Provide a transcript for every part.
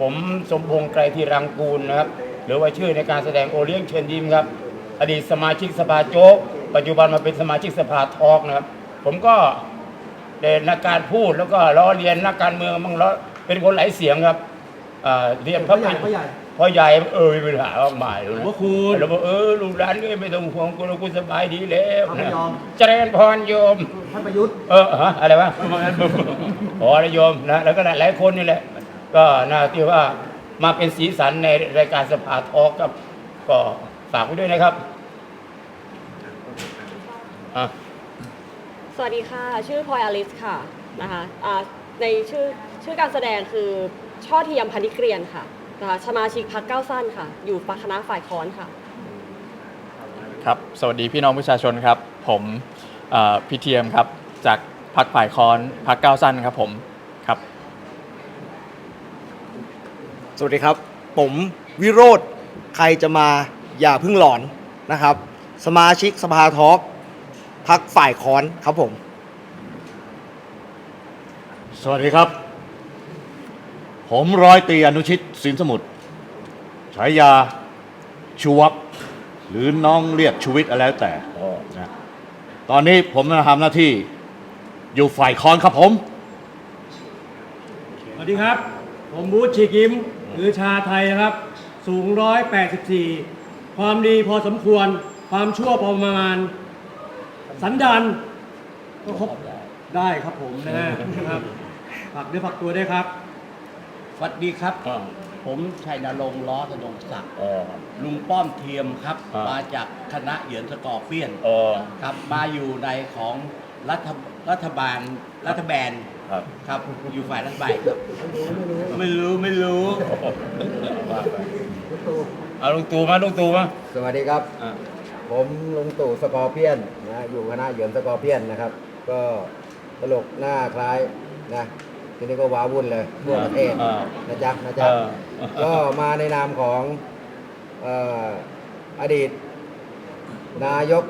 ผมสมพงษ์ไกรธีรังกูลนะครับ หรือว่าชื่อในการแสดงโอเลี้ยงเชิญยิ้มครับ อดีตสมาชิกสภาโจ๊ก ปัจจุบันมาเป็นสมาชิกสภาทอกนะครับ ผมก็เด่นนักการพูดแล้วก็ล้อเลียนนักการเมืองมั่งล้อเป็นคนหลายเสียงครับอ่าเรียนพระพ่อใหญ่พ่อใหญ่พ่อใหญ่เออมีปัญหามากมายเลยนะ ว่าคุณ แล้วบอกเออลูกหลานก็ไม่ต้องห่วงกูเรากูสบายดีแล้วเอาไม่นะยอม เจริญพรโยม ท่านประยุทธ์ เออฮะอะไรวะขอนะโยมนะแล้วก็หลายคนนี่แหละ ก็น่าที่ว่ามาเป็นสีสันในรายการสภาทอล์กครับ ก็ฝากไว้ด้วยนะครับอะสวัสดีค่ะ ชื่อพลอยอลิสค่ะนะคะอ่าในชื่อชื่อการแสดงคือช่อเทียมพันธิเกรียนค่ะนะคะสมาชิกพักเก้าวสั้นค่ะ อยู่ฝ่ายคณะฝ่ายค้อนค่ะ ครับ สวัสดีพี่น้องประชาชนครับ ผมเอ่อพีทีเอ็มครับ จากพักฝ่ายค้อนพักก้าวสั้นครับผมครับ สวัสดีครับ ผมวิโรธใครจะมาอย่าเพึ่งหลอนนะครับ สมาชิกสภาทอล์กพักฝ่ายค้อนครับผม สวัสดีครับ ผมร้อยตรีอนุชิตสินสมุทรฉายาชูวับหรือน้องเรียกชูวิทย์อะไรแล้วแต่อ๋อนะตอนนี้ผมมาทำหน้าที่อยู่ฝ่ายคอนครับผม สวัสดีครับ ผมบูธชีกิม หรือชาไทยนะครับ สูง 184 ความดีพอสมควร ความชั่วพอประมาณ สันดานก็ครบได้ครับผมนะฮะครับฝากเนื้อฝากตัวด้วยครับ สวัสดีครับอ่าผมชัยนรงค์ล้อสนงศักดิ์อ๋อลุงป้อมเทียมครับอ่ามมาจากคณะเหยือนสกอร์เปียนอ๋อครับมาอยู่ในของรัฐรัฐบาลรัฐบาล ครับครับ อยู่ฝ่ายรัฐบาลครับ ไม่รู้ไม่รู้ว่าไปเอาลุงตู่มาลุงตู่มาสวัสดีครับ อะผมลุงตู่สกอร์เพียนนะอยู่คณะเหยินสกอร์เพียนนะครับ ก็ตลกหน้าคล้ายนะทีนี้ก็ว้าวุ่นเลยทั่วประเทศอ่า นะจ๊ะนะจ๊ะเออ ก็มาในนามของเอ่ออดีต นายก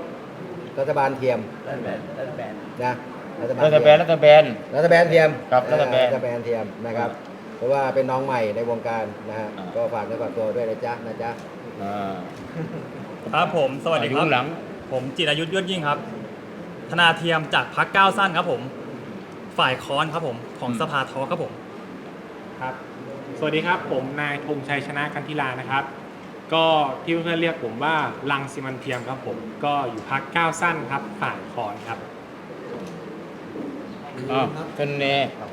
รัฐบาลเทียมรัฐบาลรัฐบาลนะ รัฐบาลรัฐเทียมบาลรัฐบาล รัฐบาลเทียมครับรัฐบาลเอ่อรัฐบาลเทียมนะครับเพราะว่าเป็นน้องใหม่ในวงการนะฮะอ่าก็ฝากเนื้อฝากตัวด้วยนะจ๊ะนะจ๊ะอ่าครับผมสวัสดีคอยู่รับข้างหลัง ผมจิรายุทธยอดยิ่งครับ ธนาเทียมจากพักก้าวสั้นครับผม ฝ่ายค้อนครับผมของสภาทอครับผมครับ สวัสดีครับผมนายธงชัยชนะกันทิลานะครับ ก็ที่เพื่อนๆเรียกผมว่าลังสิมันเทียมครับผม ก็อยู่พักก้าวสั้นครับ ฝ่ายคอนครับ อ่าท่านเน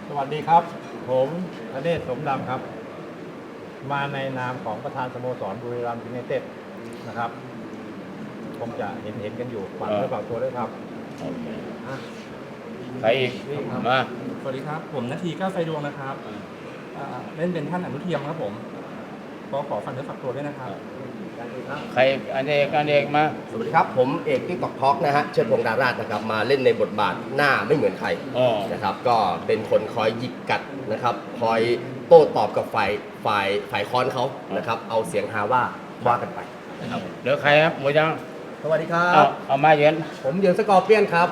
สวัสดีครับ ผมอเนศสมดำครับ มาในนามของประธานสโมสรบุรีรัมย์ยูไนเต็ดนะครับคงจะเห็นเห็นกันอยู่ฝากเนื้อฝากตัวด้วยครับโอเคใครอีกมา สวัสดีครับ ผมนาทีก้าวไฟดวงนะครับอ่าเล่นเป็นท่านอนุเทียมครับผม ก็ขอฝากเนื้อฝากตัวด้วยนะครับใครอันเอกอันเอกมา สวัสดีครับ ผมเอกที่ตอกท็อกนะฮะเชิดพงษ์ดาราชนะครับ มาเล่นในบทบาทหน้าไม่เหมือนใครอ๋อ นะครับ ก็เป็นคนคอยหยิกกัดนะครับ คอยโต้ตอบกับฝ่ายฝ่ายฝ่ายค้อนเขานะครับ เอาเสียงฮาว่าว่ากันไป เหลือใครครับหมดยังสวัสดีครัเอาบ เอามาเย็นผมเหยินสกอร์เปียนครับ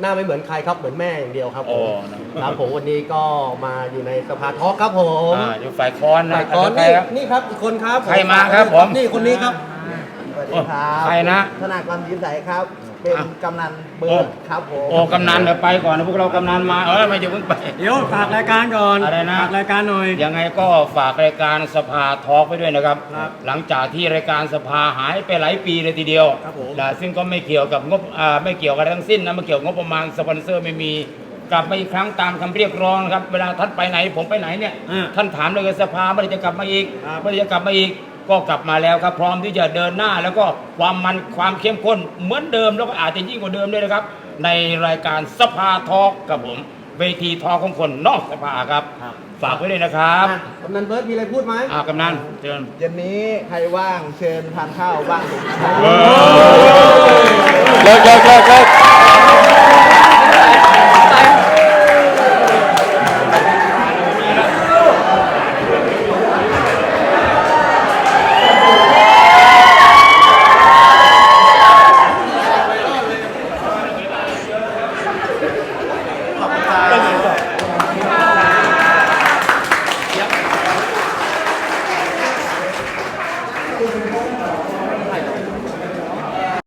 หน้าไม่เหมือนใครครับ เหมือนแม่อย่างเดียวครับผโอ้ม นะ ครับผมวันนี้ก็มาอยู่ในสภาทอล์กครับผมอ่าอยู่ฝ่ายคอนนะฝ่ายค้อนใครนี่ครับนี่ครับอีกคนครับใครมาครับผม นี่คนนี้ครับสวัสดีครับใครนะธนากรยิ้มใสครับ เป็นอะ กำนันเบิโอ้ร์ดครับผมโอ้กำนันเดี๋ยวไปก่อนนะพวกเรากำนันมาเออไม่จะเพิ่งไป เดี๋ยวฝากรายการก่อนอะไรนะ ฝากรายการหน่อย ยังไงก็ฝากรายการสภาทอล์กไปด้วยนะครับ ครับหลังจากที่รายการสภาหายไปหลายปีเลยทีเดียวครับผมนะซึ่งก็ไม่เกี่ยวกับงบอ่าไม่เกี่ยวกับทั้งสิ้นนะไม่เกี่ยวกับงบประมาณสปอนเซอร์ไม่มี กลับมาอีกครั้งตามคำเรียกร้องนะครับ เวลาท่านไปไหน ผมไปไหนเนี่ยอ่าท่านถามเลยสภาเมื่อไหรจะกลับมาอีกครับเมื่อไหรจะกลับมาอีกก็กลับมาแล้วครับ พร้อมที่จะเดินหน้าแล้วก็ความมันความเข้มข้นเหมือนเดิมแล้วก็อาจจะยิ่งกว่าเดิมด้วยนะครับ ในรายการสภาทอล์กกับผม เวทีทอล์กของคนนอกสภาครับ ฝากไว้เลยนะครับอะกำนันเบิร์ดมีอะไรพูดไหมอ่ากำนันเชิญเย็นนี้ใครว่างเชิญทานข้าวบ้างผมนะครับเลิกเลิกเลิกเลิก เ